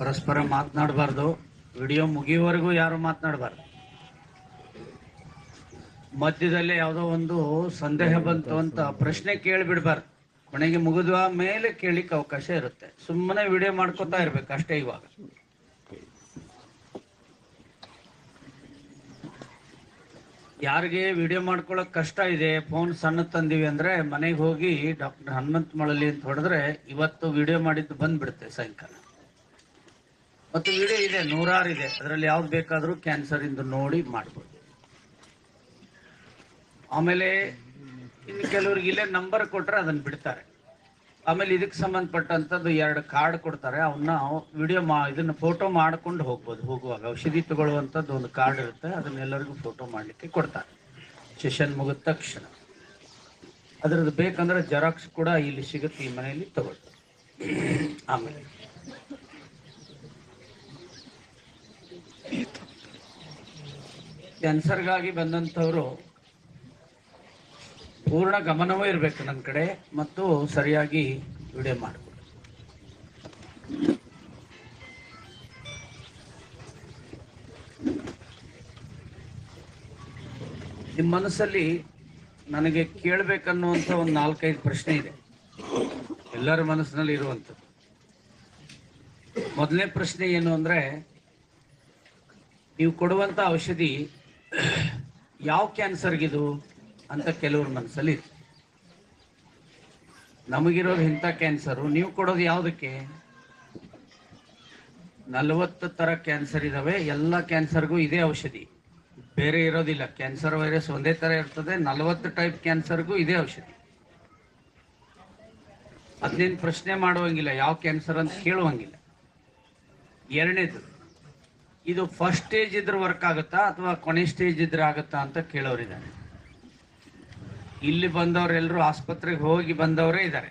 ಪರಸ್ಪರ ಮಾತನಾಡಬಾರ್ದು. ವಿಡಿಯೋ ಮುಗಿಯುವವರೆಗೂ ಯಾರು ಮಾತನಾಡಬಾರ್ದು. ಮಧ್ಯದಲ್ಲಿ ಯಾವುದೋ ಒಂದು ಸಂದೇಹ ಬಂತು ಅಂತ ಪ್ರಶ್ನೆ ಕೇಳಿಬಿಡ್ಬಾರ್ದು. ಕೊನೆಗೆ ಮುಗಿದ ಮೇಲೆ ಕೇಳಿಕ್ಕೆ ಅವಕಾಶ ಇರುತ್ತೆ. ಸುಮ್ಮನೆ ವಿಡಿಯೋ ಮಾಡ್ಕೊತಾ ಇರ್ಬೇಕು ಅಷ್ಟೇ ಇವಾಗ. ಯಾರಿಗೆ ವಿಡಿಯೋ ಮಾಡ್ಕೊಳ್ಳೋಕೆ ಕಷ್ಟ ಇದೆ, ಫೋನ್ ಸಣ್ಣ ತಂದಿವಿ ಅಂದ್ರೆ ಮನೆಗೆ ಹೋಗಿ ಡಾಕ್ಟರ್ ಹನುಮಂತ ಮಳಲಿ ಅಂತ ಹೊಡೆದ್ರೆ ಇವತ್ತು ವಿಡಿಯೋ ಮಾಡಿದ್ದು ಬಂದ್ಬಿಡುತ್ತೆ ಸಾಯಂಕಾಲ. ಮತ್ತು ವಿಡಿಯೋ ಇದೆ ನೂರಾರು ಇದೆ ಅದರಲ್ಲಿ ಯಾವ್ದು ಬೇಕಾದರೂ ಕ್ಯಾನ್ಸರ್ ಇಂದ ನೋಡಿ ಮಾಡ್ಬೋದು. ಆಮೇಲೆ ಇನ್ನು ಕೆಲವ್ರಿಗೆ ಇಲ್ಲೇ ನಂಬರ್ ಕೊಟ್ಟರೆ ಅದನ್ನ ಬಿಡ್ತಾರೆ. ಆಮೇಲೆ ಇದಕ್ಕೆ ಸಂಬಂಧಪಟ್ಟಂತದ್ದು ಎರಡು ಕಾರ್ಡ್ ಕೊಡ್ತಾರೆ. ಅವನ್ನ ವಿಡಿಯೋ ಮಾ ಇದನ್ನ ಫೋಟೋ ಮಾಡ್ಕೊಂಡು ಹೋಗ್ಬೋದು, ಹೋಗುವಾಗ. ಔಷಧಿ ತಗೊಳ್ಳುವಂಥದ್ದು ಒಂದು ಕಾರ್ಡ್ ಇರುತ್ತೆ ಅದನ್ನೆಲ್ಲರಿಗೂ ಫೋಟೋ ಮಾಡಲಿಕ್ಕೆ ಕೊಡ್ತಾರೆ. ಸೆಷನ್ ಮುಗಿದ ತಕ್ಷಣ. ಅದರದ್ದು ಬೇಕಂದ್ರೆ ಜೆರಾಕ್ಸ್ ಕೂಡ ಇಲ್ಲಿ ಸಿಗುತ್ತೆ, ಈ ಮನೆಯಲ್ಲಿ ತಗೊಳ್ತಾರೆ ಆಮೇಲೆ ಕ್ಯಾನ್ಸರ್ಗಾಗಿ ಬಂದಂಥವರು ಪೂರ್ಣ ಗಮನವೂ ಇರಬೇಕು ನನ್ನ ಕಡೆ ಮತ್ತು ಸರಿಯಾಗಿ ವಿಡಿಯೋ ಮಾಡಿಕೊಡಿ ನಿಮ್ಮ ಮನಸ್ಸಲ್ಲಿ ನನಗೆ ಕೇಳಬೇಕನ್ನುವಂಥ ಒಂದು ನಾಲ್ಕೈದು ಪ್ರಶ್ನೆ ಇದೆ. ಎಲ್ಲರ ಮನಸ್ಸಿನಲ್ಲಿ ಇರುವಂಥದ್ದು. ಮೊದಲನೇ ಪ್ರಶ್ನೆ ಏನು ಅಂದ್ರೆ ನೀವು ಕೊಡುವಂತ ಔಷಧಿ ಯಾವ ಕ್ಯಾನ್ಸರ್ಗಿದು ಅಂತ ಕೆಲವ್ರ ಮನಸ್ಸಲ್ಲಿ ನಮಗಿರೋದು ಇಂಥ ಕ್ಯಾನ್ಸರು, ನೀವು ಕೊಡೋದು ಯಾವುದಕ್ಕೆ? ನಲವತ್ತು ತರ ಕ್ಯಾನ್ಸರ್ ಇದಾವೆ, ಎಲ್ಲ ಕ್ಯಾನ್ಸರ್ಗೂ ಇದೇ ಔಷಧಿ. ಬೇರೆ ಇರೋದಿಲ್ಲ, ಕ್ಯಾನ್ಸರ್ ವೈರಸ್ ಒಂದೇ ತರ ಇರ್ತದೆ, ನಲವತ್ತು ಟೈಪ್ ಕ್ಯಾನ್ಸರ್ಗೂ ಇದೇ ಔಷಧಿ. ಅದನ್ನೇನು ಪ್ರಶ್ನೆ ಮಾಡುವಂಗಿಲ್ಲ, ಯಾವ ಕ್ಯಾನ್ಸರ್ ಅಂತ ಕೇಳುವಂಗಿಲ್ಲ. ಎರಡನೇದು ಇದು ಫಸ್ಟ್ ಸ್ಟೇಜ್ ಇದ್ರೆ ವರ್ಕ್ ಆಗುತ್ತಾ ಅಥವಾ ಕೊನೆ ಸ್ಟೇಜ್ ಇದ್ರೆ ಆಗುತ್ತಾ ಅಂತ ಕೇಳೋರಿದ್ದಾರೆ. ಇಲ್ಲಿ ಬಂದವರೆಲ್ಲರೂ ಆಸ್ಪತ್ರೆಗೆ ಹೋಗಿ ಬಂದವರೇ ಇದ್ದಾರೆ.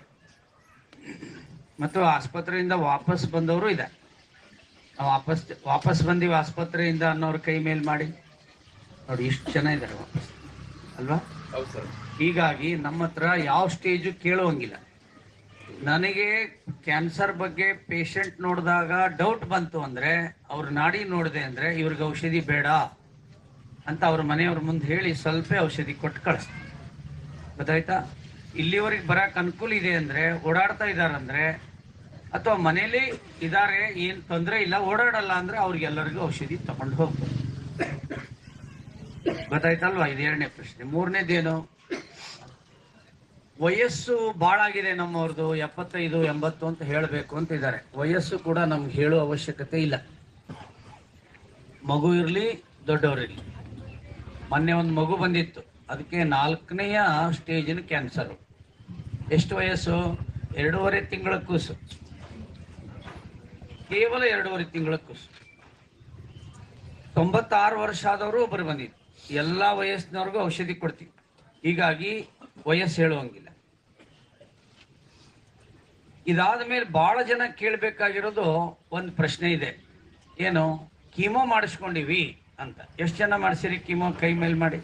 ಮತ್ತು ಆಸ್ಪತ್ರೆಯಿಂದ ವಾಪಸ್ ಬಂದವರು ಇದ್ದಾರೆ. ನಾವು ವಾಪಸ್ ವಾಪಸ್ ಬಂದೀವಿ ಆಸ್ಪತ್ರೆಯಿಂದ ಅನ್ನೋರ ಕೈ ಮೇಲೆ ಮಾಡಿ. ನೋಡಿ ಇಷ್ಟು ಜನ ಇದ್ದಾರೆ ವಾಪಸ್. ಅಲ್ವಾ? ಹೀಗಾಗಿ ನಮ್ಮ ಹತ್ರ ಯಾವ ಸ್ಟೇಜು ಕೇಳುವಂಗಿಲ್ಲ ನನಗೆ ಕ್ಯಾನ್ಸರ್ ಬಗ್ಗೆ ಪೇಷಂಟ್ ನೋಡಿದಾಗ ಡೌಟ್ ಬಂತು ಅಂದ್ರೆ ಅವ್ರ ನಾಡಿ ನೋಡಿದೆ ಅಂದ್ರೆ ಇವ್ರಿಗೆ ಔಷಧಿ ಬೇಡ ಅಂತ ಅವ್ರ ಮನೆಯವ್ರ ಮುಂದೆ ಹೇಳಿ ಸ್ವಲ್ಪ ಔಷಧಿ ಕೊಟ್ಟು ಕಳಿಸ್ತೀನಿ. ಗೊತ್ತಾಯ್ತಾ? ಇಲ್ಲಿವರೆಗೆ ಬರಕ್ ಅನುಕೂಲ ಇದೆ ಅಂದ್ರೆ, ಓಡಾಡ್ತಾ ಇದಾರಂದ್ರೆ ಅಥವಾ ಮನೇಲಿ ಇದಾರೆ, ಏನ್ ತೊಂದರೆ ಇಲ್ಲ, ಓಡಾಡಲ್ಲ ಅಂದ್ರೆ ಅವ್ರಿಗೆಲ್ಲರಿಗೂ ಔಷಧಿ ತಗೊಂಡು ಹೋಗ್ಬೋದು. ಗೊತ್ತಾಯ್ತಲ್ವಾ? ಇದು ಎರಡನೇ ಪ್ರಶ್ನೆ. ಮೂರನೇದೇನು? ವಯಸ್ಸು ಭಾಳ ಆಗಿದೆ ನಮ್ಮವ್ರದ್ದು ಎಪ್ಪತ್ತೈದು, ಎಂಬತ್ತು ಅಂತ ಹೇಳಬೇಕು ಅಂತ ಇದ್ದಾರೆ ವಯಸ್ಸು ಕೂಡ ನಮ್ಗೆ ಹೇಳೋ ಅವಶ್ಯಕತೆ ಇಲ್ಲ. ಮಗು ಇರಲಿ ದೊಡ್ಡವರಿರಲಿ ಮೊನ್ನೆ ಒಂದು ಮಗು ಬಂದಿತ್ತು. ಅದಕ್ಕೆ ನಾಲ್ಕನೆಯ ಸ್ಟೇಜಿನ ಕ್ಯಾನ್ಸರು. ಎಷ್ಟು ವಯಸ್ಸು? ಎರಡೂವರೆ ತಿಂಗಳ ಕೂಸು. ಕೇವಲ ಎರಡೂವರೆ ತಿಂಗಳ ಕೂಸು. ತೊಂಬತ್ತಾರು ವರ್ಷ ಆದವರು ಒಬ್ಬರು ಬಂದಿದ್ದು ಎಲ್ಲ ವಯಸ್ಸಿನವ್ರಿಗೂ ಔಷಧಿ ಕೊಡ್ತೀವಿ. ಹೀಗಾಗಿ ವಯಸ್ಸು ಹೇಳುವಂಗಿಲ್ಲ. ಇದಾದ ಮೇಲೆ ಬಹಳ ಜನ ಕೇಳಬೇಕಾಗಿರೋದು ಒಂದು ಪ್ರಶ್ನೆ ಇದೆ. ಏನು, ಕೀಮೋ ಮಾಡಿಸ್ಕೊಂಡಿವಿ ಅಂತ. ಎಷ್ಟು ಜನ ಮಾಡಿಸಿರಿ ಕೀಮೋ ಕೈ ಮೇಲೆ ಮಾಡಿ?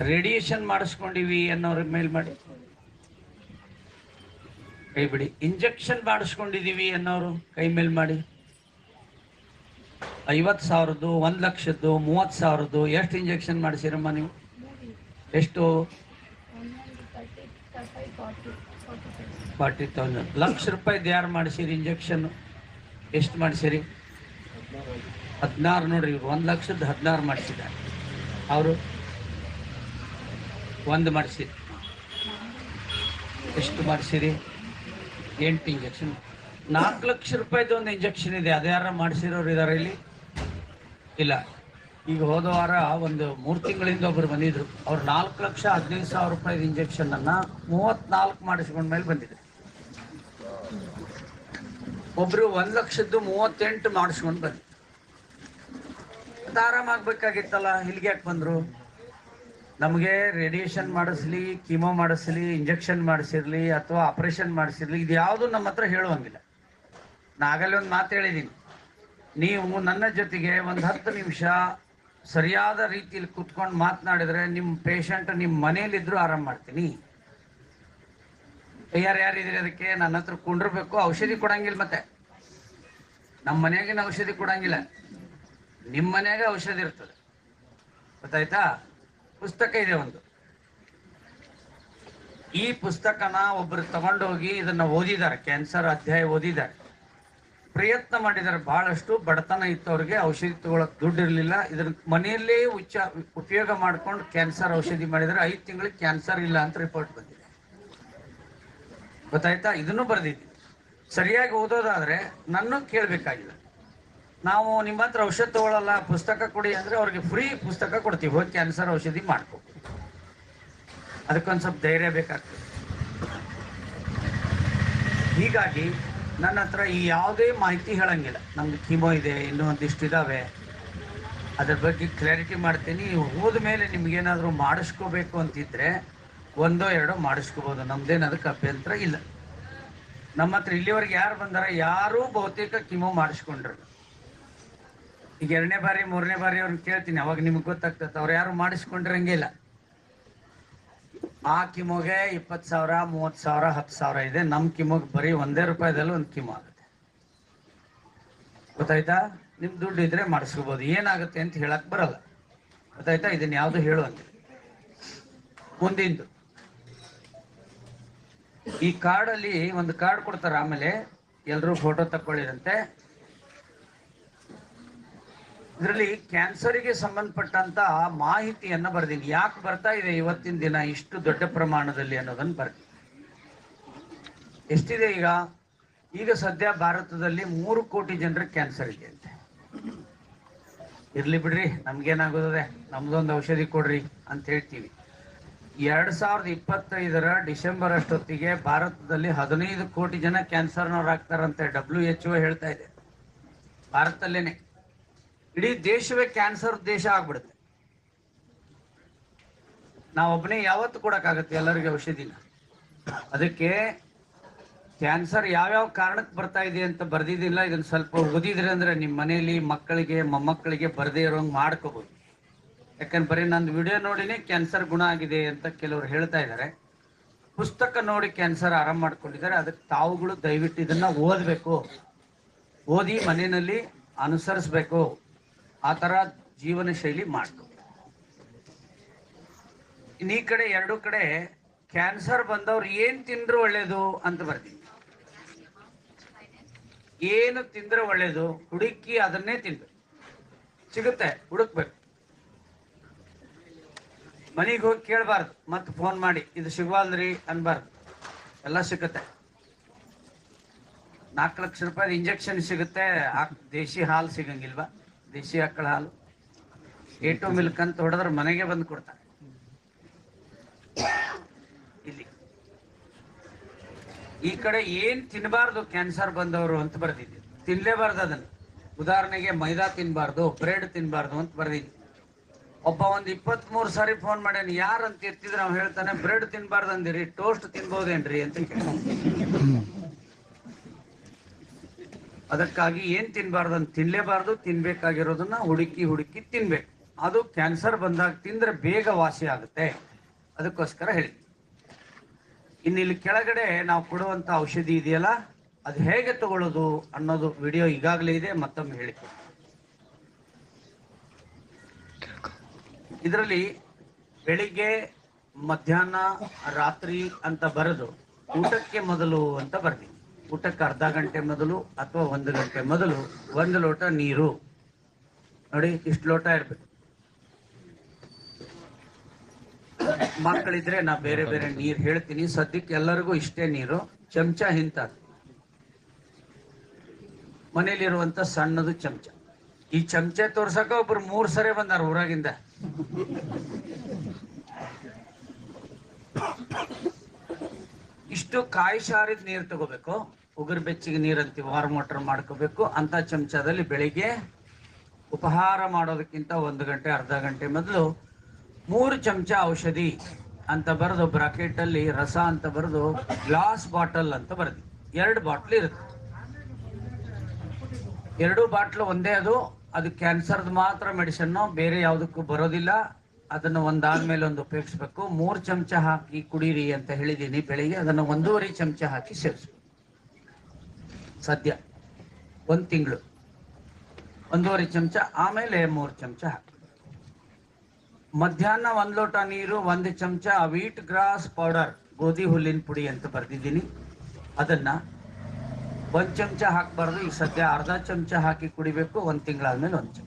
ರೇಡಿಯೇಷನ್ ಮಾಡಿಸ್ಕೊಂಡಿವಿ ಅನ್ನೋರ ಮೇಲೆ ಮಾಡಿ. ಕೈ ಬಿಡಿ. ಇಂಜೆಕ್ಷನ್ ಮಾಡಿಸ್ಕೊಂಡಿದ್ದೀವಿ ಅನ್ನೋರು ಕೈ ಮೇಲೆ ಮಾಡಿ. ಐವತ್ತು ಸಾವಿರದ್ದು, ಒಂದು ಲಕ್ಷದ್ದು, ಮೂವತ್ತು ಸಾವಿರದ್ದು, ಎಷ್ಟು ಇಂಜೆಕ್ಷನ್ ಮಾಡಿಸಿರಮ್ಮ ನೀವು? ಎಷ್ಟು? Forty thousand. ಲಕ್ಷ ರೂಪಾಯಿ ಯಾರು ಮಾಡಿಸಿರಿ ಇಂಜೆಕ್ಷನ್ ಎಷ್ಟು ಮಾಡಿಸಿರಿ? ಹದಿನಾರು ನೋಡ್ರಿ ಇವ್ರು ಒಂದು ಲಕ್ಷದ ಹದಿನಾರು ಮಾಡಿಸಿದ್ದಾರೆ. ಅವರು ಒಂದು ಮಾಡಿಸಿರಿ. ಎಷ್ಟು ಮಾಡಿಸಿರಿ? ಎಂಟು ಇಂಜೆಕ್ಷನ್ ನಾಲ್ಕು ಲಕ್ಷ ರೂಪಾಯಿದು ಒಂದು ಇಂಜೆಕ್ಷನ್ ಇದೆ. ಅದ್ಯಾರ ಮಾಡಿಸಿರೋರು ಇದಾರೆ ಇಲ್ಲಿ? ಇಲ್ಲ. ಈಗ ಹೋದ ವಾರ ಒಂದು ಮೂರು ತಿಂಗಳಿಂದ ಒಬ್ರು ಬಂದಿದ್ರು. ಅವ್ರು ನಾಲ್ಕು ಲಕ್ಷ ಹದಿನೈದು ಸಾವಿರ ರೂಪಾಯಿ ಇಂಜೆಕ್ಷನ್ ಅನ್ನ ಮೂವತ್ನಾಲ್ಕು ಮಾಡಿಸ್ಕೊಂಡ ಮೇಲೆ ಬಂದಿದ್ರು ಒಬ್ರು ಒಂದ್ ಲಕ್ಷದ್ದು ಮೂವತ್ತೆಂಟು ಮಾಡಿಸ್ಕೊಂಡು ಬಂದ್ರು. ಆರಾಮಾಗ್ಬೇಕಾಗಿತ್ತಲ್ಲ ಇಲ್ಲಿಗೆ ಯಾಕೆ ಬಂದ್ರು? ನಮಗೆ ರೇಡಿಯೇಷನ್ ಮಾಡಿಸ್ಲಿ ಕೀಮೋ ಮಾಡಿಸ್ಲಿ ಇಂಜೆಕ್ಷನ್ ಮಾಡಿಸಿರ್ಲಿ, ಅಥವಾ ಆಪರೇಷನ್ ಮಾಡಿಸಿರ್ಲಿ, ಇದು ಯಾವುದು ನಮ್ಮ ಹತ್ರ ಹೇಳುವಂಗಿಲ್ಲ. ನಾ ಆಗಲೇ ಒಂದು ಮಾತು ಹೇಳಿದ್ದೀನಿ ನೀವು ನನ್ನ ಜೊತೆಗೆ ಒಂದು ಹತ್ತು ನಿಮಿಷ ಸರಿಯಾದ ರೀತಿಯಲ್ಲಿ ಕುತ್ಕೊಂಡು ಮಾತನಾಡಿದ್ರೆ ನಿಮ್ಮ ಪೇಷಂಟ್ ನಿಮ್ಮ ಮನೇಲಿದ್ರು ಆರಾಮ್ ಮಾಡ್ತೀನಿ. ಯಾರು ಯಾರಿದ್ರಿ ಅದಕ್ಕೆ? ನನ್ನ ಹತ್ರ ಕುಂಡಿರ್ಬೇಕು. ಔಷಧಿ ಕೊಡಂಗಿಲ್ಲ ಮತ್ತೆ. ನಮ್ಮ ಮನೆಯಾಗಿನ ಔಷಧಿ ಕೊಡಂಗಿಲ್ಲ. ನಿಮ್ಮ ಮನೆಯಾಗ ಔಷಧಿ ಇರ್ತದೆ. ಗೊತ್ತಾಯ್ತಾ? ಪುಸ್ತಕ ಇದೆ ಒಂದು. ಈ ಪುಸ್ತಕನ ಒಬ್ಬರು ತಗೊಂಡೋಗಿ ಇದನ್ನ ಓದಿದ್ದಾರೆ. ಕ್ಯಾನ್ಸರ್ ಅಧ್ಯಾಯ ಓದಿದ್ದಾರೆ. ಪ್ರಯತ್ನ ಮಾಡಿದ್ದಾರೆ. ಬಹಳಷ್ಟು ಬಡತನ ಇತ್ತವ್ರಿಗೆ ಔಷಧಿ ತಗೊಳಕ್ ದುಡ್ಡು ಇರಲಿಲ್ಲ. ಇದ್ರ ಮನೆಯಲ್ಲೇ ಉಚ್ಚ ಉಪಯೋಗ ಮಾಡ್ಕೊಂಡು ಕ್ಯಾನ್ಸರ್ ಔಷಧಿ ಮಾಡಿದ್ರೆ ಐದು ತಿಂಗಳಿಗೆ ಕ್ಯಾನ್ಸರ್ ಇಲ್ಲ ಅಂತ ರಿಪೋರ್ಟ್ ಬಂದಿದೆ. ಗೊತ್ತಾಯ್ತಾ? ಇದನ್ನು ಬರೆದಿದ್ದೀನಿ ಸರಿಯಾಗಿ ಓದೋದಾದ್ರೆ ನನ್ನ ಕೇಳಬೇಕಾಗಿಲ್ಲ ನಾವು ನಿಮ್ಮ ಹತ್ರ ಔಷಧ ತಗೊಳ್ಳಲ್ಲ ಪುಸ್ತಕ ಕೊಡಿ ಅಂದ್ರೆ ಅವ್ರಿಗೆ ಫ್ರೀ ಪುಸ್ತಕ ಕೊಡ್ತೀವಿ. ಹೋಗಿ ಕ್ಯಾನ್ಸರ್ ಔಷಧಿ ಮಾಡ್ಕೊ. ಅದಕ್ಕೊಂದು ಸ್ವಲ್ಪ ಧೈರ್ಯ ಬೇಕಾಗ್ತದೆ. ಹೀಗಾಗಿ ನನ್ನ ಹತ್ರ ಈ ಯಾವುದೇ ಮಾಹಿತಿ ಹೇಳಂಗಿಲ್ಲ. ನಮ್ಗೆ ಕಿಮೋ ಇದೆ, ಇನ್ನೂ ಒಂದಿಷ್ಟು ಇದಾವೆ. ಅದ್ರ ಬಗ್ಗೆ ಕ್ಲಾರಿಟಿ ಮಾಡ್ತೀನಿ. ಹೋದ ಮೇಲೆ ನಿಮ್ಗೇನಾದರೂ ಮಾಡಿಸ್ಕೋಬೇಕು ಅಂತಿದ್ರೆ ಒಂದೋ ಎರಡೋ ಮಾಡಿಸ್ಕೋಬೋದು. ನಮ್ದೇನು ಅದಕ್ಕೆ ಅಭ್ಯಂತರ ಇಲ್ಲ. ನಮ್ಮ ಹತ್ರ ಇಲ್ಲಿವರೆಗೆ ಯಾರು ಬಂದಾರ, ಯಾರೂ ಬಹುತೇಕ ಕಿಮೋ ಮಾಡಿಸ್ಕೊಂಡ್ರು. ಈಗ ಎರಡನೇ ಬಾರಿ, ಮೂರನೇ ಬಾರಿ ಅವ್ರನ್ನ ಕೇಳ್ತೀನಿ. ಅವಾಗ ನಿಮ್ಗೆ ಗೊತ್ತಾಗ್ತದೆ. ಅವ್ರು ಯಾರು ಮಾಡಿಸ್ಕೊಂಡ್ರಂಗೆ ಇಲ್ಲ. ಆ ಕಿಮೋಗೆ ಇಪ್ಪತ್ತು ಸಾವಿರ, ಮೂವತ್ತು ಸಾವಿರ, ಹತ್ತು ಸಾವಿರ ಇದೆ. ನಮ್ಮ ಕಿಮೋಗೆ ಬರೀ ಒಂದೇ ರೂಪಾಯಿದಲ್ಲಿ ಒಂದು ಕಿಮೋ ಆಗುತ್ತೆ. ಗೊತ್ತಾಯ್ತಾ? ನಿಮ್ ದುಡ್ಡು ಇದ್ರೆ ಮಾಡಿಸ್ಕೋಬಹುದು ಏನಾಗುತ್ತೆ ಅಂತ ಹೇಳಕ್ ಬರಲ್ಲ. ಗೊತ್ತಾಯ್ತಾ? ಇದನ್ನ ಯಾವ್ದು ಹೇಳುವಂತೆ ಮುಂದಿಂದು. ಈ ಕಾರ್ಡಲ್ಲಿ ಒಂದು ಕಾರ್ಡ್ ಕೊಡ್ತಾರೆ ಆಮೇಲೆ ಎಲ್ಲರೂ ಫೋಟೋ ತಕ್ಕೊಳ್ಳಿರಂತೆ. ಇದರಲ್ಲಿ ಕ್ಯಾನ್ಸರಿಗೆ ಸಂಬಂಧಪಟ್ಟಂತ ಮಾಹಿತಿಯನ್ನ ಬರ್ದೀನಿ. ಯಾಕೆ ಬರ್ತಾ ಇದೆ ಇವತ್ತಿನ ದಿನ ಇಷ್ಟು ದೊಡ್ಡ ಪ್ರಮಾಣದಲ್ಲಿ ಅನ್ನೋದನ್ನ ಬರ್ತೀನಿ ಎಷ್ಟಿದೆ ಈಗ? ಈಗ ಸದ್ಯ ಭಾರತದಲ್ಲಿ ಮೂರು ಕೋಟಿ ಜನರ ಕ್ಯಾನ್ಸರ್ ಇದೆ ಅಂತೆ. ಇರ್ಲಿ ಬಿಡ್ರಿ ನಮ್ಗೇನಾಗುತ್ತದೆ ನಮ್ದೊಂದು ಔಷಧಿ ಕೊಡ್ರಿ ಅಂತ ಹೇಳ್ತೀವಿ. ಎರಡ್ ಸಾವಿರದ ಇಪ್ಪತ್ತೈದರ ಡಿಸೆಂಬರ್ ಅಷ್ಟೊತ್ತಿಗೆ ಭಾರತದಲ್ಲಿ ಹದಿನೈದು ಕೋಟಿ ಜನ ಕ್ಯಾನ್ಸರ್ನವ್ರು ಆಗ್ತಾರಂತೆ. ಡಬ್ಲ್ಯೂ ಎಚ್ ಒ ಹೇಳ್ತಾ ಇದೆ. ಭಾರತದಲ್ಲೇನೆ. ಇಡೀ ದೇಶವೇ ಕ್ಯಾನ್ಸರ್ ದೇಶ ಆಗ್ಬಿಡುತ್ತೆ. ನಾವೊಬ್ಬನೇ ಯಾವತ್ತು ಕೊಡಕ್ಕಾಗತ್ತೆ ಎಲ್ಲರಿಗೆ ಔಷಧಿನ ಅದಕ್ಕೆ ಕ್ಯಾನ್ಸರ್ ಯಾವ್ಯಾವ ಕಾರಣಕ್ಕೆ ಬರ್ತಾ ಇದೆ ಅಂತ ಬರ್ದಿದ್ದಿಲ್ಲ, ಇದನ್ನ ಸ್ವಲ್ಪ ಓದಿದ್ರೆ ಅಂದ್ರೆ ನಿಮ್ಮ ಮನೆಯಲ್ಲಿ ಮಕ್ಕಳಿಗೆ, ಮೊಮ್ಮಕ್ಕಳಿಗೆ ಬರದೇ ಇರೋಂಗೆ ಮಾಡ್ಕೋಬಹುದು ಯಾಕಂದ್ರೆ ಬರೀ ನಂದು ವಿಡಿಯೋ ನೋಡಿನೇ ಕ್ಯಾನ್ಸರ್ ಗುಣ ಆಗಿದೆ ಅಂತ ಕೆಲವರು ಹೇಳ್ತಾ ಇದ್ದಾರೆ ಪುಸ್ತಕ ನೋಡಿ ಕ್ಯಾನ್ಸರ್ ಆರಾಮ್ ಮಾಡ್ಕೊಂಡಿದ್ದಾರೆ, ಅದಕ್ಕೆ ತಾವುಗಳು ದಯವಿಟ್ಟು ಇದನ್ನ ಓದಬೇಕು. ಓದಿ ಮನೆಯಲ್ಲಿ ಅನುಸರಿಸ್ಬೇಕು. ಆ ತರ ಜೀವನ ಶೈಲಿ ಮಾಡ್ತು. ಈ ಕಡೆ ಎರಡು ಕಡೆ ಕ್ಯಾನ್ಸರ್ ಬಂದವ್ರು ಏನ್ ತಿಂದ್ರು ಒಳ್ಳೇದು ಅಂತ ಬರ್ತೀನಿ. ಏನು ತಿಂದ್ರೆ ಒಳ್ಳೇದು, ಹುಡುಕಿ ಅದನ್ನೇ ತಿನ್ಬೇಕು. ಸಿಗುತ್ತೆ, ಹುಡುಕ್ಬೇಕು. ಮನೆಗೆ ಹೋಗಿ ಕೇಳಬಾರ್ದು, ಮತ್ತೆ ಫೋನ್ ಮಾಡಿ, ಇದು ಸಿಗವಲ್ರಿ ಅನ್ಬಾರ್ದು. ಎಲ್ಲ ಸಿಗುತ್ತೆ. ನಾಲ್ಕು ಲಕ್ಷ ರೂಪಾಯಿ ಇಂಜೆಕ್ಷನ್ ಸಿಗುತ್ತೆ ದೇಶಿ ಹಾಲು ಸಿಗಂಗಿಲ್ವಾ? ದೇಶಿ ಆಕಳ ಹಾಲು. ಎ ಟು ಮಿಲ್ಕ್ ಅಂತ ಹೊಡೆದ್ರೆ ಮನೆಗೆ ಬಂದು ಕೊಡ್ತಾರೆ. ಇಲ್ಲಿ. ಈ ಕಡೆ ಏನ್ ತಿನ್ನಬಾರ್ದು ಕ್ಯಾನ್ಸರ್ ಬಂದವರು ಅಂತ ಬರ್ದಿದ್ದೆ. ತಿನ್ಲೇಬಾರ್ದು ಅದನ್ನ. ಉದಾಹರಣೆಗೆ ಮೈದಾ ತಿನ್ನಬಾರ್ದು ಬ್ರೆಡ್ ತಿನ್ನಬಾರ್ದು ಅಂತ ಬರ್ದಿದ್ದೆ. ಒಬ್ಬ ಒಂದು ಇಪ್ಪತ್ತ್ ಮೂರು ಸಾರಿ ಫೋನ್ ಮಾಡ್ಯಾನ ಯಾರು ಅಂತ ಇರ್ತಿದ್ರೆ ನಾವು ಹೇಳ್ತಾನೆ, ಬ್ರೆಡ್ ತಿನ್ಬಾರ್ದು ಅಂದಿರಿ ಟೋಸ್ಟ್ ತಿನ್ಬೋದೇನ್ರಿ ಅಂತ ಕೇಳ ಅದಕ್ಕಾಗಿ ಏನ್ ತಿನ್ಬಾರ್ದು ಅಂತ ತಿನ್ಲೇಬಾರ್ದು, ತಿನ್ಬೇಕಾಗಿರೋದನ್ನ ಹುಡುಕಿ ಹುಡುಕಿ ತಿನ್ಬೇಕು. ಅದು ಕ್ಯಾನ್ಸರ್ ಬಂದಾಗ ತಿಂದ್ರೆ ಬೇಗ ವಾಸಿ ಆಗುತ್ತೆ. ಅದಕ್ಕೋಸ್ಕರ ಹೇಳಿ. ಇನ್ನು ಇಲ್ಲಿ ಕೆಳಗಡೆ ನಾವು ಕೊಡುವಂತ ಔಷಧಿ ಇದೆಯಲ್ಲ, ಅದು ಹೇಗೆ ತಗೊಳ್ಳೋದು ಅನ್ನೋದು ವಿಡಿಯೋ ಈಗಾಗಲೇ ಇದೆ, ಮತ್ತೊಮ್ಮೆ ಹೇಳಿ. ಇದರಲ್ಲಿ ಬೆಳಿಗ್ಗೆ, ಮಧ್ಯಾಹ್ನ, ರಾತ್ರಿ ಅಂತ ಬರೆದು ಊಟಕ್ಕೆ ಮೊದಲು ಅಂತ ಬರ್ತೀನಿ ಊಟಕ್ಕೆ ಅರ್ಧ ಗಂಟೆ ಮೊದಲು ಅಥವಾ ಒಂದು ಗಂಟೆ ಮೊದಲು ಒಂದು ಲೋಟ ನೀರು. ನೋಡಿ, ಇಷ್ಟು ಲೋಟ ಇರ್ಬೇಕು. ಮಕ್ಕಳಿದ್ರೆ ನಾ ಬೇರೆ ಬೇರೆ ನೀರು ಹೇಳ್ತೀನಿ. ಸದ್ಯಕ್ಕೆ ಎಲ್ಲರಿಗೂ ಇಷ್ಟೇ ನೀರು. ಚಮಚ ಹಿಂತ ಮನೇಲಿರುವಂತ ಸಣ್ಣದು ಚಮಚ. ಈ ಚಮಚ ತೋರ್ಸಕ ಒಬ್ರು ಮೂರ್ ಸರಿ ಬಂದಾರ ಊರಾಗಿಂದ. ಇಷ್ಟು ಕಾಯಿ ಶಾರಿದ ನೀರು ತಗೋಬೇಕು. ಉಗುರು ಬೆಚ್ಚಿಗೆ ನೀರಂತೀವಿ ವಾರ್ಮ್ ವಾರ್ ಮೋಟರ್ ಮಾಡ್ಕೋಬೇಕು. ಅಂತ ಚಮಚದಲ್ಲಿ ಬೆಳಿಗ್ಗೆ ಉಪಹಾರ ಮಾಡೋದಕ್ಕಿಂತ ಒಂದು ಗಂಟೆ, ಅರ್ಧ ಗಂಟೆ ಮೊದಲು ಮೂರು ಚಮಚ ಔಷಧಿ ಅಂತ ಬರೆದು ಬ್ರಾಕೆಟ್ ಅಲ್ಲಿ ರಸ ಅಂತ ಬರೆದು, ಗ್ಲಾಸ್ ಬಾಟಲ್ ಅಂತ ಬರೆದಿ, ಎರಡು ಬಾಟ್ಲ್ ಇರುತ್ತೆ. ಎರಡು ಬಾಟ್ಲು ಒಂದೇ ಅದು ಅದು ಕ್ಯಾನ್ಸರ್ದು ಮಾತ್ರ ಮೆಡಿಸನ್ ಬೇರೆ ಯಾವುದಕ್ಕೂ ಬರೋದಿಲ್ಲ. ಅದನ್ನ ಒಂದಾದ್ಮೇಲೆ ಒಂದು ಉಪಯೋಗಿಸ್ಬೇಕು. ಮೂರು ಚಮಚ ಹಾಕಿ ಕುಡೀರಿ ಅಂತ ಹೇಳಿದೀನಿ ಬೆಳಿಗ್ಗೆ. ಅದನ್ನ ಒಂದೂವರೆ ಚಮಚ ಹಾಕಿ ಸೇವಿಸ್ಬೇಕು. ಸದ್ಯ. ಒಂದು ತಿಂಗಳು. ಒಂದೂವರೆ ಚಮಚ, ಆಮೇಲೆ ಮೂರು ಚಮಚ ಮಧ್ಯಾಹ್ನ ಒಂದು ಲೋಟ ನೀರು, ಒಂದು ಚಮಚ ವೀಟ್ ಗ್ರಾಸ್ ಪೌಡರ್ ಗೋಧಿ ಹುಲ್ಲಿನ ಪುಡಿ ಅಂತ ಬರೆದಿದ್ದೀನಿ. ಅದನ್ನ ಒಂದು ಚಮಚ ಹಾಕಬಾರ್ದು ಈಗ ಸದ್ಯ ಅರ್ಧ ಚಮಚ ಹಾಕಿ ಕುಡಿಬೇಕು, ಒಂದ್ ತಿಂಗಳಾದ್ಮೇಲೆ ಒಂದು ಚಮಚ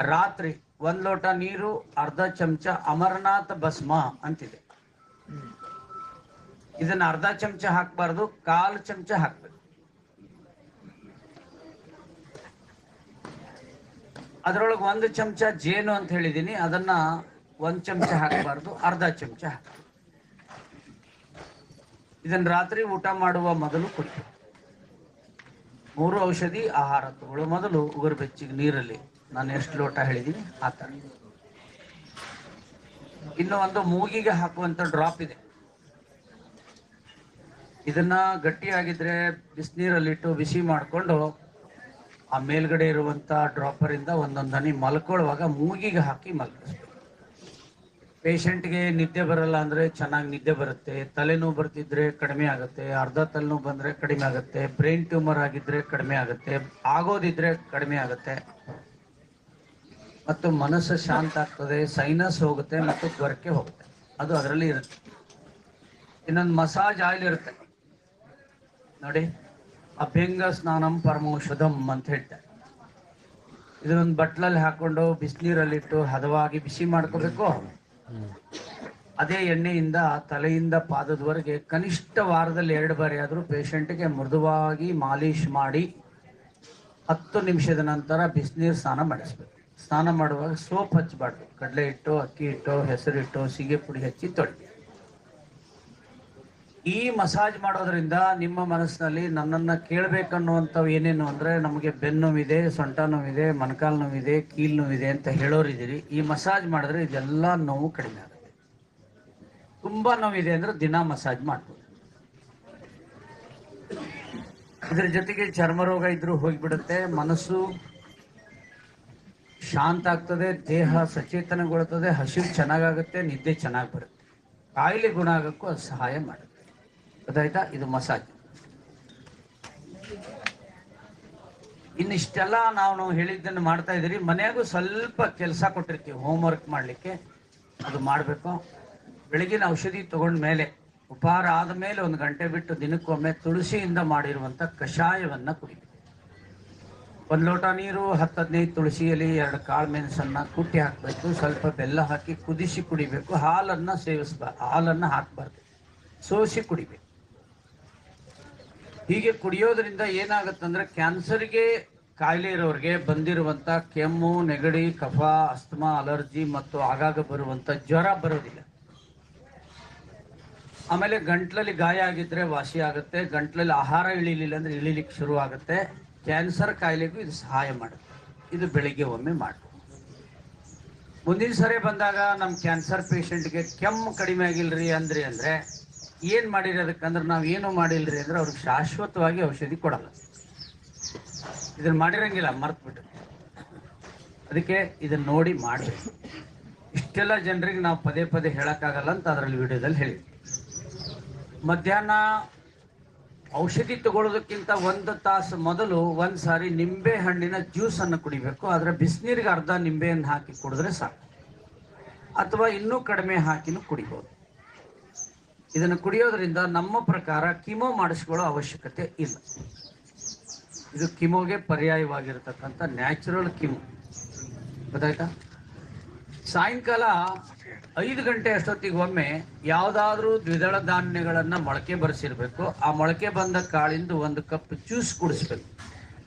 ರಾತ್ರಿ ಒಂದು ಲೋಟ ನೀರು, ಅರ್ಧ ಚಮಚ ಅಮರನಾಥ ಭಸ್ಮ ಅಂತಿದೆ. ಇದನ್ನ ಅರ್ಧ ಚಮಚ ಹಾಕಬಾರ್ದು, ಕಾಲು ಚಮಚ ಹಾಕ್ಬೇಕು. ಅದ್ರೊಳಗೆ ಒಂದು ಚಮಚ ಜೇನು ಅಂತ ಹೇಳಿದೀನಿ, ಅದನ್ನ ಒಂದು ಚಮಚ ಹಾಕಬಾರ್ದು, ಅರ್ಧ ಚಮಚ ಹಾಕಬೇಕು. ಇದನ್ನ ರಾತ್ರಿ ಊಟ ಮಾಡುವ ಮೊದಲು ಕುಡಿ. ಮೂರು ಔಷಧಿ ಆಹಾರ ತಗೊಳ್ಳೋ ಮೊದಲು ಉಗುರು ಬೆಚ್ಚಿಗೆ ನೀರಲ್ಲಿ. ನಾನು ಎಷ್ಟು ಲೋಟ ಹೇಳಿದೀನಿ? ಆ ಇನ್ನು ಒಂದು ಮೂಗಿಗೆ ಹಾಕುವಂತ ಡ್ರಾಪ್ ಇದೆ. ಇದನ್ನ ಗಟ್ಟಿಯಾಗಿದ್ರೆ ಬಿಸಿನೀರಲ್ಲಿಟ್ಟು ಬಿಸಿ ಮಾಡಿಕೊಂಡು ಆ ಮೇಲ್ಗಡೆ ಇರುವಂತ ಡ್ರಾಪರ್ ಇಂದ ಒಂದೊಂದು ಹನಿ ಮಲ್ಕೊಳ್ಳುವಾಗ ಮೂಗಿಗೆ ಹಾಕಿ ಮಲ್ಕಿಸ್ಬೇಕು ಪೇಷಂಟ್ಗೆ ನಿದ್ದೆ ಬರಲ್ಲ ಅಂದ್ರೆ ಚೆನ್ನಾಗಿ ನಿದ್ದೆ ಬರುತ್ತೆ, ತಲೆನೋವು ಬರ್ತಿದ್ರೆ ಕಡಿಮೆ ಆಗುತ್ತೆ, ಅರ್ಧ ತಲೆನೋವು ಬಂದ್ರೆ ಕಡಿಮೆ ಆಗುತ್ತೆ ಬ್ರೈನ್ ಟ್ಯೂಮರ್ ಆಗಿದ್ರೆ ಕಡಿಮೆ ಆಗುತ್ತೆ, ಆಗೋದಿದ್ರೆ ಕಡಿಮೆ ಆಗುತ್ತೆ. ಮತ್ತು ಮನಸ್ಸು ಶಾಂತ ಆಗ್ತದೆ ಸೈನಸ್ ಹೋಗುತ್ತೆ ಮತ್ತು ಜ್ವರಕ್ಕೆ ಹೋಗುತ್ತೆ. ಅದು ಅದರಲ್ಲಿ ಇರುತ್ತೆ. ಇನ್ನೊಂದು ಮಸಾಜ್ ಆಯಿಲ್ ಇರುತ್ತೆ ನೋಡಿ, ಅಭ್ಯಂಗ ಸ್ನಾನಂ ಪರಮೌಷಧಂ ಅಂತ ಹೇಳ್ತಾರೆ. ಇದನ್ನೊಂದು ಬಟ್ಲಲ್ಲಿ ಹಾಕೊಂಡು ಬಿಸಿನೀರಲ್ಲಿಟ್ಟು ಹದವಾಗಿ ಬಿಸಿ ಮಾಡ್ಕೋಬೇಕು. ಅದೇ ಎಣ್ಣೆಯಿಂದ ತಲೆಯಿಂದ ಪಾದದವರೆಗೆ ಕನಿಷ್ಠ ವಾರದಲ್ಲಿ ಎರಡು ಬಾರಿ ಆದರೂ ಪೇಷಂಟ್ಗೆ ಮೃದುವಾಗಿ ಮಾಲೀಶ್ ಮಾಡಿ ಹತ್ತು ನಿಮಿಷದ ನಂತರ ಬಿಸಿನೀರು ಸ್ನಾನ ಮಾಡಿಸ್ಬೇಕು. ಸ್ನಾನ ಮಾಡುವಾಗ ಸೋಪ್ ಹಚ್ಚಬಾರ್ದು ಕಡಲೆ ಹಿಟ್ಟು, ಅಕ್ಕಿ ಹಿಟ್ಟು, ಹೆಸರಿಟ್ಟು ಸೀಗೆ ಪುಡಿ ಹಚ್ಚಿ ತೊಳಿ ಈ ಮಸಾಜ್ ಮಾಡೋದ್ರಿಂದ ನಿಮ್ಮ ಮನಸ್ಸಿನಲ್ಲಿ ನನ್ನನ್ನು ಕೇಳಬೇಕನ್ನುವಂಥವು ಏನೇನು ಅಂದ್ರೆ ನಮಗೆ ಬೆನ್ನು ನೋವಿದೆ, ಸೊಂಟ ನೋವಿದೆ, ಮೊಣಕಾಲು ನೋವಿದೆ, ಕೀಲ್ ನೋವಿದೆ ಅಂತ ಹೇಳೋರಿದ್ದೀರಿ. ಈ ಮಸಾಜ್ ಮಾಡಿದ್ರೆ ಇದೆಲ್ಲ ನೋವು ಕಡಿಮೆ ಆಗುತ್ತೆ. ತುಂಬಾ ನೋವಿದೆ ಅಂದ್ರೆ ದಿನ ಮಸಾಜ್ ಮಾಡ್ಬೋದು. ಅದ್ರ ಜೊತೆಗೆ ಚರ್ಮ ರೋಗ ಹೋಗಿಬಿಡುತ್ತೆ, ಮನಸ್ಸು ಶಾಂತ ಆಗ್ತದೆ, ದೇಹ ಸಚೇತನಗೊಳ್ತದೆ, ಹಸಿರು ಚೆನ್ನಾಗಾಗುತ್ತೆ, ನಿದ್ದೆ ಚೆನ್ನಾಗಿ ಬರುತ್ತೆ. ಕಾಯಿಲೆ ಗುಣ ಆಗೋಕ್ಕೂ ಅದು ಸಹಾಯ ಮಾಡುತ್ತೆ. ಗೊತ್ತಾಯ್ತಾ ಇದು ಮಸಾಜ್. ಇನ್ನಿಷ್ಟೆಲ್ಲ ನಾವು ಹೇಳಿದ್ದನ್ನು ಮಾಡ್ತಾ ಇದ್ದೀರಿ. ಮನೆಯಾಗೂ ಸ್ವಲ್ಪ ಕೆಲಸ ಕೊಟ್ಟಿರ್ತೀವಿ. ಹೋಮ್ ವರ್ಕ್ ಮಾಡಲಿಕ್ಕೆ. ಅದು ಮಾಡಬೇಕು. ಬೆಳಗಿನ ಔಷಧಿ ತಗೊಂಡ ಮೇಲೆ, ಉಪಹಾರ ಆದ ಮೇಲೆ ಒಂದು ಗಂಟೆ ಬಿಟ್ಟು ದಿನಕ್ಕೊಮ್ಮೆ ತುಳಸಿಯಿಂದ ಮಾಡಿರುವಂಥ ಕಷಾಯವನ್ನ ಕುಡಿಬೇಕು ಒಂದು ಲೋಟ ನೀರು, ಹತ್ತು ಹದಿನೈದು ತುಳಸಿಯಲ್ಲಿ ಎರಡು ಕಾಳು ಮೆಣಸನ್ನ ಕುಟ್ಟಿ ಹಾಕಬೇಕು. ಸ್ವಲ್ಪ ಬೆಲ್ಲ ಹಾಕಿ ಕುದಿಸಿ ಕುಡಿಬೇಕು. ಹಾಲನ್ನ ಸೇವಿಸ್ಬಾರ್ದು ಹಾಲನ್ನ ಹಾಕಬಾರ್ದು. ಸೋಸಿ ಕುಡಿಬೇಕು. ಹೀಗೆ ಕುಡಿಯೋದ್ರಿಂದ ಏನಾಗುತ್ತಂದ್ರೆ ಕ್ಯಾನ್ಸರ್ಗೆ ಕಾಯಿಲೆ ಇರೋರಿಗೆ ಬಂದಿರುವಂತ ಕೆಮ್ಮು, ನೆಗಡಿ, ಕಫ, ಅಸ್ತಮಾ, ಅಲರ್ಜಿ ಮತ್ತು ಆಗಾಗ ಬರುವಂತ ಜ್ವರ ಬರೋದಿಲ್ಲ. ಆಮೇಲೆ ಗಂಟ್ಲಲ್ಲಿ ಗಾಯ ಆಗಿದ್ರೆ ವಾಸಿ ಆಗುತ್ತೆ, ಗಂಟ್ಲಲ್ಲಿ ಆಹಾರ ಇಳಿಲಿಲ್ಲ ಅಂದ್ರೆ ಇಳಿಲಿಕ್ಕೆ ಶುರು ಆಗುತ್ತೆ. ಕ್ಯಾನ್ಸರ್ ಕಾಯಿಲೆಗೂ ಇದು ಸಹಾಯ ಮಾಡುತ್ತೆ. ಇದು ಬೆಳಿಗ್ಗೆ ಒಮ್ಮೆ ಮಾಡಿ ಮುಂದಿನ ಸರಿ ಬಂದಾಗ ನಮ್ಮ ಕ್ಯಾನ್ಸರ್ ಪೇಷಂಟ್ಗೆ ಕೆಮ್ಮು ಕಡಿಮೆ ಆಗಿಲ್ರಿ ಅಂದ್ರಿ ಅಂದ್ರೆ ಏನ್ ಮಾಡಿರಿ ಅದಕ್ಕಂದ್ರೆ ನಾವು ಏನು ಮಾಡಿಲ್ರಿ ಅಂದ್ರೆ ಅವ್ರಿಗೆ ಶಾಶ್ವತವಾಗಿ ಔಷಧಿ ಕೊಡಲ್ಲ. ಇದನ್ನ ಮಾಡಿರಂಗಿಲ್ಲ ಮರ್ತ್ ಬಿಟ್ಟು ಅದಕ್ಕೆ ಇದನ್ನ ನೋಡಿ ಮಾಡ್ಬೇಕು ಇಷ್ಟೆಲ್ಲ ಜನರಿಗೆ ನಾವು ಪದೇ ಪದೇ ಹೇಳಕ್ಕಾಗಲ್ಲ ಅಂತ ಅದರಲ್ಲಿ ವಿಡಿಯೋದಲ್ಲಿ ಹೇಳಿ ಮಧ್ಯಾಹ್ನ ಔಷಧಿ ತಗೊಳ್ಳೋದಕ್ಕಿಂತ ಒಂದು ತಾಸು ಮೊದಲು ಒಂದು ಸಾರಿ ನಿಂಬೆ ಹಣ್ಣಿನ ಜ್ಯೂಸ್ ಅನ್ನು ಕುಡಿಬೇಕು, ಆದ್ರೆ ಬಿಸಿನೀರಿಗೆ ಅರ್ಧ ನಿಂಬೆಯನ್ನು ಹಾಕಿ ಕುಡಿದ್ರೆ ಸಾಕು. ಅಥವಾ ಇನ್ನೂ ಕಡಿಮೆ ಹಾಕಿನೂ ಕುಡಿಬಹುದು ಇದನ್ನು ಕುಡಿಯೋದ್ರಿಂದ ನಮ್ಮ ಪ್ರಕಾರ ಕಿಮೋ ಮಾಡಿಸ್ಕೊಳ್ಳೋ ಅವಶ್ಯಕತೆ ಇಲ್ಲ. ಇದು ಕಿಮೋಗೆ ಪರ್ಯಾಯವಾಗಿರತಕ್ಕಂಥ ನ್ಯಾಚುರಲ್ ಕಿಮೋ. ಗೊತ್ತಾಯ್ತಾ? ಸಾಯಂಕಾಲ ಐದು ಗಂಟೆ ಅಷ್ಟೊತ್ತಿಗೆ ಒಮ್ಮೆ ಯಾವುದಾದ್ರೂ ದ್ವಿದಳ ಧಾನ್ಯಗಳನ್ನ ಮೊಳಕೆ ಬರೆಸಿರ್ಬೇಕು. ಆ ಮೊಳಕೆ ಬಂದ ಕಾಳಿಂದ ಒಂದು ಕಪ್ ಜ್ಯೂಸ್ ಕುಡಿಸ್ಬೇಕು.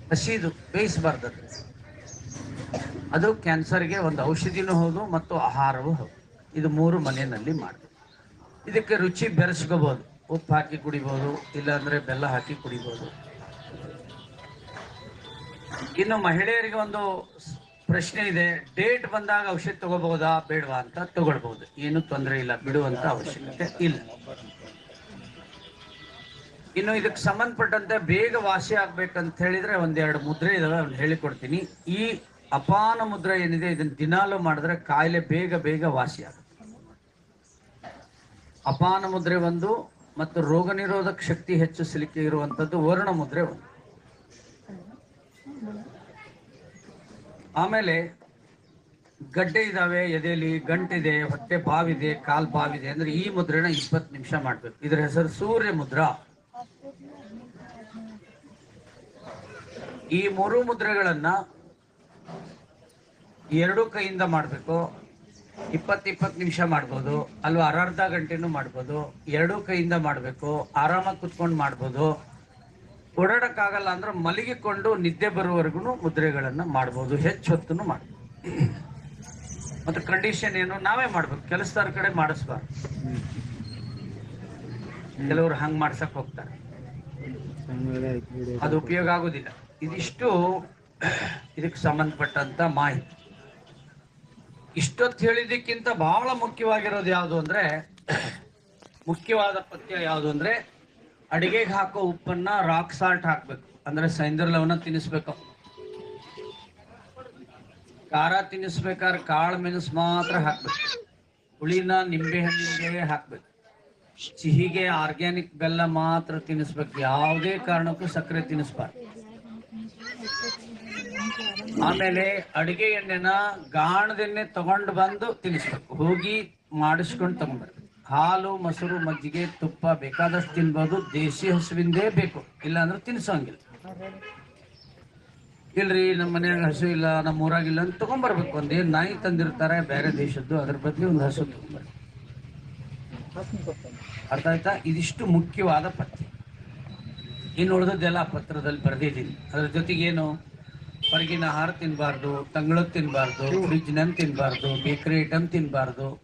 ಹಸಿದು ಬೇಯಿಸಬಾರ್ದು ಅದು. ಕ್ಯಾನ್ಸರ್ಗೆ ಒಂದು ಔಷಧಿನೂ ಹೌದು ಮತ್ತು ಆಹಾರವೂ ಹೌದು. ಇದು ಮೂರು ಮನೆಯಲ್ಲಿ ಮಾಡಬೇಕು. ಇದಕ್ಕೆ ರುಚಿ ಬೆರೆಸ್ಕೋಬಹುದು ಉಪ್ಪು ಹಾಕಿ ಕುಡಿಬಹುದು ಇಲ್ಲಾಂದ್ರೆ ಬೆಲ್ಲ ಹಾಕಿ ಕುಡಿಬಹುದು ಇನ್ನು ಮಹಿಳೆಯರಿಗೆ ಒಂದು ಪ್ರಶ್ನೆ ಇದೆ. ಡೇಟ್ ಬಂದಾಗ ಔಷಧಿ ತಗೋಬಹುದಾ, ಬೇಡವಾ ಅಂತ ತಗೊಳ್ಬಹುದು. ಏನು ತೊಂದರೆ ಇಲ್ಲ, ಬಿಡುವಂತ ಅವಶ್ಯಕತೆ ಇಲ್ಲ. ಇನ್ನು ಇದಕ್ಕೆ ಸಂಬಂಧಪಟ್ಟಂತೆ ಬೇಗ ವಾಸಿ ಆಗ್ಬೇಕಂತ ಹೇಳಿದ್ರೆ ಒಂದೆರಡು ಮುದ್ರೆ ಇದಾವೆ ಅವ್ನು ಹೇಳಿಕೊಡ್ತೀನಿ. ಈ ಅಪಾನ ಮುದ್ರೆ ಏನಿದೆ, ಇದನ್ನ ದಿನಾಲು ಮಾಡಿದ್ರೆ ಕಾಯಿಲೆ ಬೇಗ ಬೇಗ ವಾಸಿ ಆಗುತ್ತೆ. ಅಪಾನ ಮುದ್ರೆ ಒಂದು ಮತ್ತು ರೋಗ ನಿರೋಧಕ ಶಕ್ತಿ ಹೆಚ್ಚಿಸಲಿಕ್ಕೆ ಇರುವಂತದ್ದು ವರ್ಣ ಮುದ್ರೆ ಒಂದು. ಆಮೇಲೆ ಗಡ್ಡೆ ಇದಾವೆ ಎದೆಯಲ್ಲಿ ಗಂಟಿದೆ, ಹೊಟ್ಟೆ ಬಾವಿದೆ ಕಾಲ್ ಬಾವಿದೆ ಅಂದ್ರೆ ಈ ಮುದ್ರೆನ ಇಪ್ಪತ್ತು ನಿಮಿಷ ಮಾಡ್ಬೇಕು. ಇದರ ಹೆಸರು ಸೂರ್ಯ ಮುದ್ರಾ. ಈ ಮೂರು ಮುದ್ರೆಗಳನ್ನ ಎರಡು ಕೈಯಿಂದ ಮಾಡಬೇಕು. ಇಪ್ಪತ್ತು ಇಪ್ಪತ್ತು ನಿಮಿಷ ಮಾಡ್ಬೋದು, ಅಲ್ವಾ? ಅರ್ಧ ಗಂಟೆನೂ ಮಾಡ್ಬೋದು, ಎರಡೂ ಕೈಯಿಂದ ಮಾಡಬೇಕು, ಆರಾಮಾಗಿ ಕುತ್ಕೊಂಡು ಮಾಡ್ಬೋದು. ಓಡಾಡೋಕ್ಕಾಗಲ್ಲ ಅಂದ್ರೆ ಮಲಗಿಕೊಂಡು ನಿದ್ದೆ ಬರುವವರೆಗೂ ಮುದ್ರೆಗಳನ್ನು ಮಾಡ್ಬೋದು, ಹೆಚ್ಚು ಹೊತ್ತು ಮಾಡ್ಬೋದು. ಮತ್ತೆ ಕಂಡೀಷನ್ ಏನು? ನಾವೇ ಮಾಡ್ಬೇಕು. ಕೆಲಸದವ್ರ ಕಡೆ ಮಾಡಿಸ್ಬಾರ್ದು. ಕೆಲವರು ಹಂಗೆ ಮಾಡ್ಸಕ್ ಹೋಗ್ತಾರೆ. ಅದು ಉಪಯೋಗ ಆಗೋದಿಲ್ಲ. ಇದಿಷ್ಟು ಇದಕ್ಕೆ ಸಂಬಂಧಪಟ್ಟಂತ ಮಾಹಿತಿ. ಇಷ್ಟೊತ್ತು ಹೇಳಿದ್ದಕ್ಕಿಂತ ಬಹಳ ಮುಖ್ಯವಾಗಿರೋದು ಯಾವುದು ಅಂದ್ರೆ, ಮುಖ್ಯವಾದ ಪಥ್ಯ ಯಾವುದು ಅಂದ್ರೆ, ಅಡಿಗೆಗೆ ಹಾಕೋ ಉಪ್ಪನ್ನ ರಾಕ್ ಸಾಲ್ಟ್ ಹಾಕ್ಬೇಕು. ಅಂದ್ರೆ ಸೈಂದರ್ಲವನ್ನ ತಿನ್ನಿಸ್ಬೇಕು. ಖಾರ ತಿನ್ನಿಸ್ಬೇಕಾದ್ರೆ ಕಾಳು ಮೆಣಸು ಮಾತ್ರ ಹಾಕ್ಬೇಕು. ಹುಳಿನ ನಿಂಬೆ ಹಣ್ಣಿಗೆ ಹಾಕ್ಬೇಕು. ಸಿಹಿಗೆ ಆರ್ಗ್ಯಾನಿಕ್ ಬೆಲ್ಲ ಮಾತ್ರ ತಿನ್ನಿಸ್ಬೇಕು. ಯಾವುದೇ ಕಾರಣಕ್ಕೂ ಸಕ್ಕರೆ ತಿನ್ನಿಸ್ಬಾರ್ದು. ಆಮೇಲೆ ಅಡಿಗೆ ಎಣ್ಣೆನ ಗಾಣದೆಣ್ಣೆ ತಗೊಂಡು ಬಂದು ತಿನ್ನಿಸ್ಬೇಕು. ಹೋಗಿ ಮಾಡಿಸ್ಕೊಂಡು ತಗೊಂಡ್ಬರ್ಬೇಕು ಹಾಲು, ಮೊಸರು, ಮಜ್ಜಿಗೆ, ತುಪ್ಪ ಬೇಕಾದಷ್ಟು ತಿನ್ಬೋದು. ದೇಸಿ ಹಸುವಿಂದೇ ಬೇಕು. ಇಲ್ಲ ಅಂದ್ರೆ ತಿನ್ಸೋಂಗಿಲ್ಲ. ಇಲ್ರಿ ನಮ್ಮ ಮನೆಯಾಗ ಹಸು ಇಲ್ಲ ನಮ್ಮ ಊರಾಗಿಲ್ಲ ಅಂತ ತಗೊಂಡ್ಬರ್ಬೇಕು ಒಂದೇನ್ ನಾಯಿ ತಂದಿರ್ತಾರೆ, ಬೇರೆ ದೇಶದ್ದು, ಅದ್ರ ಬದಲಿ ಒಂದು ಹಸು ತಗೊಂಡ್ಬರ್ಬೇಕು ಅರ್ಥ ಆಯ್ತಾ? ಇದಿಷ್ಟು ಮುಖ್ಯವಾದ ಪತ್ರ ಇನ್ನು ಉಳಿದದ್ದೆಲ್ಲ ಪತ್ರದಲ್ಲಿ ಬರೆದಿದ್ದೀನಿ. ಅದ್ರ ಜೊತೆಗೇನು? ಹೊರಗಿನ ಆಹಾರ ತಿನ್ನಬಾರ್ದು ತಂಗಳದ್ ತಿನ್ನಬಾರ್ದು ಫ್ರಿಜ್ ನನ್ ತಿನ್ನಬಾರ್ದು ಬೇಕರಿ ಐಟಮ್ ತಿನ್ನಬಾರ್ದು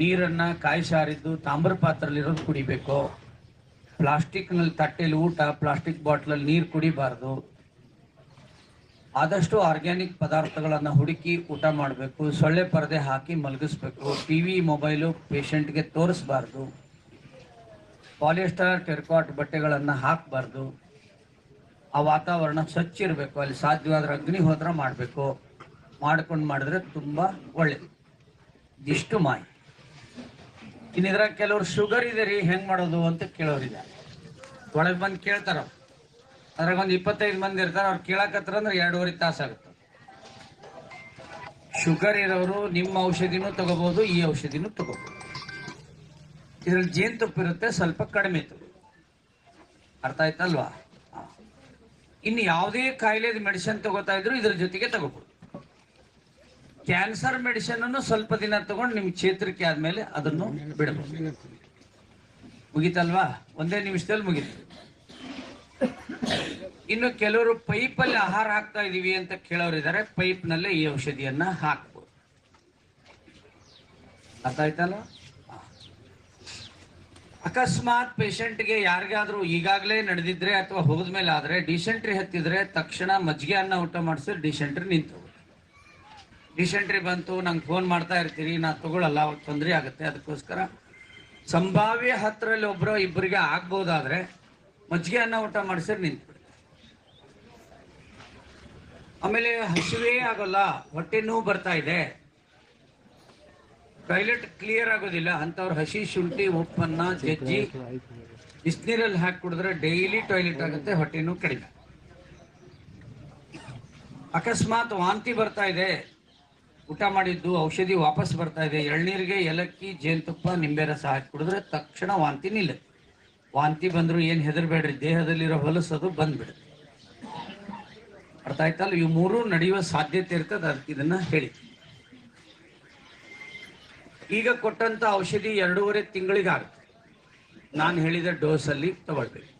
ನೀರನ್ನ ಕಾಯಿ ಸಾರಿದ್ದು, ತಾಮ್ರ ಪಾತ್ರಲ್ಲಿರೋದು ಕುಡಿಬೇಕು. ಪ್ಲಾಸ್ಟಿಕ್ನಲ್ಲಿ ತಟ್ಟೆಯಲ್ಲಿ ಊಟ, ಪ್ಲಾಸ್ಟಿಕ್ ಬಾಟ್ಲಲ್ಲಿ ನೀರು ಕುಡಿಬಾರ್ದು. ಆದಷ್ಟು ಆರ್ಗ್ಯಾನಿಕ್ ಪದಾರ್ಥಗಳನ್ನ ಹುಡುಕಿ ಊಟ ಮಾಡಬೇಕು, ಸೊಳ್ಳೆ ಪರದೆ ಹಾಕಿ ಮಲಗಿಸ್ಬೇಕು, ಟಿವಿ, ಮೊಬೈಲು ಪೇಷಂಟ್ಗೆ ತೋರಿಸ್ಬಾರ್ದು. ಪಾಲಿಸ್ಟರ್ ಟೆರ್ಕಾಟ್ ಬಟ್ಟೆಗಳನ್ನ ಹಾಕಬಾರ್ದು. ಆ ವಾತಾವರಣ ಸ್ವಚ್ಛ ಇರಬೇಕು. ಅಲ್ಲಿ ಸಾಧ್ಯವಾದ್ರೆ ಅಗ್ನಿ ಹೋದ್ರ ಮಾಡಬೇಕು. ಮಾಡ್ಕೊಂಡು ಮಾಡಿದ್ರೆ ತುಂಬ ಒಳ್ಳೇದು ಇದಿಷ್ಟು ಮಾಹಿತಿ. ಇನ್ನಿದ್ರ ಕೆಲವರು ಶುಗರ್ ಇದೆ ರೀ ಹೆಂಗ್ ಮಾಡೋದು ಅಂತ ಕೇಳೋರಿದ್ದಾರೆ ಒಳಗೆ ಬಂದು ಕೇಳ್ತಾರ ಅದ್ರಾಗ ಒಂದು ಇಪ್ಪತ್ತೈದು ಮಂದಿ ಇರ್ತಾರೆ, ಅವ್ರು ಕೇಳಕತ್ರ ಅಂದ್ರೆ ಎರಡೂವರೆ ತಾಸು ಆಗುತ್ತೆ. ಶುಗರ್ ಇರೋರು ನಿಮ್ಮ ಔಷಧಿನೂ ತಗೋಬಹುದು ಈ ಔಷಧಿನೂ ತಗೋಬಹುದು ಇದ್ರಲ್ಲಿ ಜೇನುತುಪ್ಪ ಇರುತ್ತೆ, ಸ್ವಲ್ಪ ಕಡಿಮೆ ಇತ್ತು. ಅರ್ಥ ಆಯ್ತಲ್ವಾ. ಇನ್ನು ಯಾವುದೇ ಕಾಯಿಲೆದ ಮೆಡಿಸಿನ್ ತಗೋತಾ ಇದ್ರು ಇದ್ರ ಜೊತೆಗೆ ತಗೋಬಹುದು ಕ್ಯಾನ್ಸರ್ ಮೆಡಿಸಿನ್ ಅನ್ನು ಸ್ವಲ್ಪ ದಿನ ತಗೊಂಡು ನಿಮ್ಗೆ ಚೇತರಿಕೆ ಆದ್ಮೇಲೆ ಅದನ್ನು ಬಿಡಬಹುದು ಮುಗಿತಲ್ವಾ? ಒಂದೇ ನಿಮಿಷದಲ್ಲಿ ಮುಗಿತು. ಇನ್ನು ಕೆಲವರು ಪೈಪಲ್ಲಿ ಆಹಾರ ಹಾಕ್ತಾ ಇದೀವಿ ಅಂತ ಪೈಪ್ ನಲ್ಲೇ ಈ ಔಷಧಿಯನ್ನ ಹಾಕ್ಬೋದು. ಅರ್ಥ ಆಯ್ತಲ್ಲ. ಅಕಸ್ಮಾತ್ ಪೇಷಂಟ್ಗೆ ಯಾರಿಗಾದ್ರೂ ಈಗಾಗಲೇ ನಡೆದಿದ್ರೆ ಅಥವಾ ಹೋದ್ಮೇಲೆ ಆದ್ರೆ ಡಿಸೆಂಟ್ರಿ ಹತ್ತಿದ್ರೆ ತಕ್ಷಣ ಮಜ್ಜಿಗೆ ಅನ್ನ ಊಟ ಮಾಡಿಸಿದ್ರೆ ಡಿಸೆಂಟ್ರಿ ನಿಂತು. ಡಿಸೆಂಟ್ರಿ ಬಂತು, ನಂಗೆ ಫೋನ್ ಮಾಡ್ತಾ ಇರ್ತೀರಿ ನಾ ತಗೊಳ್ಳಲ್ಲ ಅವಾಗ ತೊಂದರೆ ಆಗುತ್ತೆ. ಅದಕ್ಕೋಸ್ಕರ ಸಂಭಾವ್ಯ ಹತ್ತರಲ್ಲಿ ಒಬ್ಬರು ಇಬ್ಬರಿಗೆ ಆಗ್ಬೋದಾದ್ರೆ ಮಜ್ಜಿಗೆ ಅನ್ನ ಊಟ ಮಾಡಿಸಿದ್ರೆ ನಿಂತು ಆಮೇಲೆ ಹಸಿವೇ ಆಗೋಲ್ಲ, ಹೊಟ್ಟೆ ನೋವು ಬರ್ತಾ ಇದೆ. ಟಾಯ್ಲೆಟ್ ಕ್ಲಿಯರ್ ಆಗೋದಿಲ್ಲ. ಅಂತವ್ರು ಹಸಿ ಶುಂಠಿ, ಉಪ್ಪನ್ನ ಜಜ್ಜಿ ಬಿಸಿನೀರಲ್ಲಿ ಹಾಕಿ ಕುಡಿದ್ರೆ ಡೈಲಿ ಟಾಯ್ಲೆಟ್ ಆಗುತ್ತೆ, ಹೊಟ್ಟೆನೂ ಕಡಿಮೆ ಅಕಸ್ಮಾತ್ ವಾಂತಿ ಬರ್ತಾ ಇದೆ. ಊಟ ಮಾಡಿದ್ದು, ಔಷಧಿ ವಾಪಸ್ ಬರ್ತಾ ಇದೆ. ಎಳ್ನೀರಿಗೆ ಏಲಕ್ಕಿ, ಜೇನುತುಪ್ಪ, ನಿಂಬೆ ರಸ ಹಾಕಿ ಕುಡಿದ್ರೆ ತಕ್ಷಣ ವಾಂತಿ ನಿಲ್ಲುತ್ತೆ. ವಾಂತಿ ಬಂದರೂ ಏನು ಹೆದರ್ಬೇಡ್ರಿ? ದೇಹದಲ್ಲಿರೋ ಹೊಲಸು ಅದು ಬಂದ್ಬಿಡುತ್ತೆ. ಅರ್ಥ ಆಯ್ತಲ್ಲ? ಇವು ಮೂರು ನಡೆಯುವ ಸಾಧ್ಯತೆ ಇರ್ತದೆ, ಅದಕ್ಕೆ ಇದನ್ನ ಹೇಳಿ ಈಗ ಕೊಟ್ಟಂತ ಔಷಧಿ ಎರಡೂವರೆ ತಿಂಗಳಿಗಾಗುತ್ತೆ. ನಾನು ಹೇಳಿದ ಡೋಸ್ ಅಲ್ಲಿ ತಗೊಳ್ಬೇಕು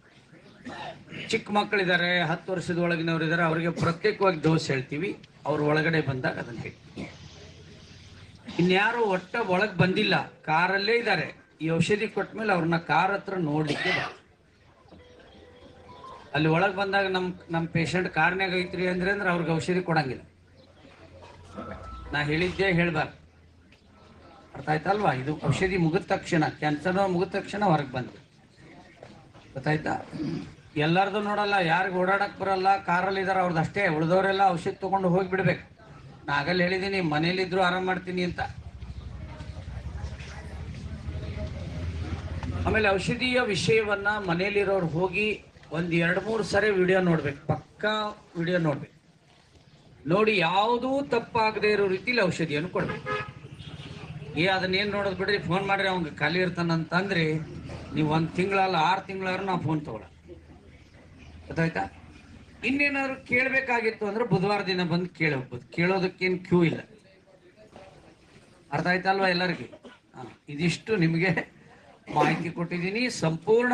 ಚಿಕ್ಕ ಮಕ್ಕಳಿದ್ದಾರೆ ಹತ್ತು ವರ್ಷದ ಒಳಗಿನವರು ಇದ್ದಾರೆ ಅವರಿಗೆ ಪ್ರತ್ಯೇಕವಾಗಿ ಡೋಸ್ ಹೇಳ್ತೀವಿ. ಅವ್ರ ಒಳಗಡೆ ಬಂದಾಗ ಅದನ್ನ ಹೇಳ್ತೀವಿ ಇನ್ಯಾರು ಒಟ್ಟ ಒಳಗೆ ಬಂದಿಲ್ಲ, ಕಾರಲ್ಲೇ ಇದ್ದಾರೆ ಈ ಔಷಧಿ ಕೊಟ್ಮೇಲೆ ಅವ್ರನ್ನ ಕಾರ್ ಹತ್ರ ನೋಡ್ಲಿಕ್ಕೆ. ಅಲ್ಲಿ ಒಳಗೆ ಬಂದಾಗ ನಮ್ ನಮ್ಮ ಪೇಷಂಟ್ ಕಾರ್ನ್ಯಾಗ ಐತ್ರಿ ಅಂದ್ರೆ ಅಂದ್ರೆ ಅವ್ರಿಗೆ ಔಷಧಿ ಕೊಡಂಗಿಲ್ಲ. ನಾ ಹೇಳಿದ್ದೆ ಹೇಳ್ಬಾರ್ದು. ಅರ್ಥ ಆಯ್ತಲ್ವಾ? ಇದು ಔಷಧಿ ಮುಗಿದ ತಕ್ಷಣ ಕ್ಯಾನ್ಸರ್ ಮುಗಿದ ತಕ್ಷಣ ಹೊರಗೆ ಬಂತು. ಗೊತ್ತಾಯ್ತಾ? ಎಲ್ಲರದು ನೋಡಲ್ಲ, ಯಾರಿಗೂ ಓಡಾಡಕ್ಕೆ ಬರಲ್ಲ, ಕಾರಲ್ಲಿ ಇದಾರ ಅವ್ರದ್ದು ಅಷ್ಟೇ. ಉಳಿದವರೆಲ್ಲ ಔಷಧಿ ತಗೊಂಡು ಹೋಗಿ ಬಿಡ್ಬೇಕು. ನಾ ಆಗಲ್ಲಿ ಹೇಳಿದ್ದೀನಿ ಮನೇಲಿದ್ರು ಆರಾಮ್ ಮಾಡ್ತೀನಿ ಅಂತ. ಆಮೇಲೆ ಔಷಧಿಯ ವಿಷಯವನ್ನ ಮನೇಲಿರೋರು ಹೋಗಿ ಒಂದು ಎರಡು ಮೂರು ಸರಿ ವಿಡಿಯೋ ನೋಡ್ಬೇಕು. ಪಕ್ಕಾ ವಿಡಿಯೋ ನೋಡ್ಬೇಕು. ನೋಡಿ, ಯಾವುದೂ ತಪ್ಪಾಗದೇ ಇರೋ ರೀತಿಲಿ ಔಷಧಿಯನ್ನು ಕೊಡ್ಬೇಕು. ಏ ಅದನ್ನೇನು ನೋಡೋದು ಬಿಡ್ರಿ ಫೋನ್ ಮಾಡ್ರಿ ಅವ್ನಿಗೆ ಖಾಲಿ ಇರ್ತಾನಂತಂದ್ರಿ, ನೀವು ಒಂದು ತಿಂಗಳಲ್ಲ, ಆರು ತಿಂಗಳಾದ್ರೂ ನಾವು ಫೋನ್ ತಗೊಳ ಗೊತ್ತಾಯ್ತಾ? ಇನ್ನೇನಾದ್ರು ಕೇಳಬೇಕಾಗಿತ್ತು ಅಂದ್ರೆ ಬುಧವಾರ ದಿನ ಬಂದು ಕೇಳಿ ಹೋಗ್ಬೋದು. ಕೇಳೋದಕ್ಕೇನು ಕ್ಯೂ ಇಲ್ಲ. ಅರ್ಥ ಆಯ್ತಲ್ವಾ ಎಲ್ಲರಿಗೂ? ಇದಿಷ್ಟು ನಿಮಗೆ ಮಾಹಿತಿ ಕೊಟ್ಟಿದ್ದೀನಿ. ಸಂಪೂರ್ಣ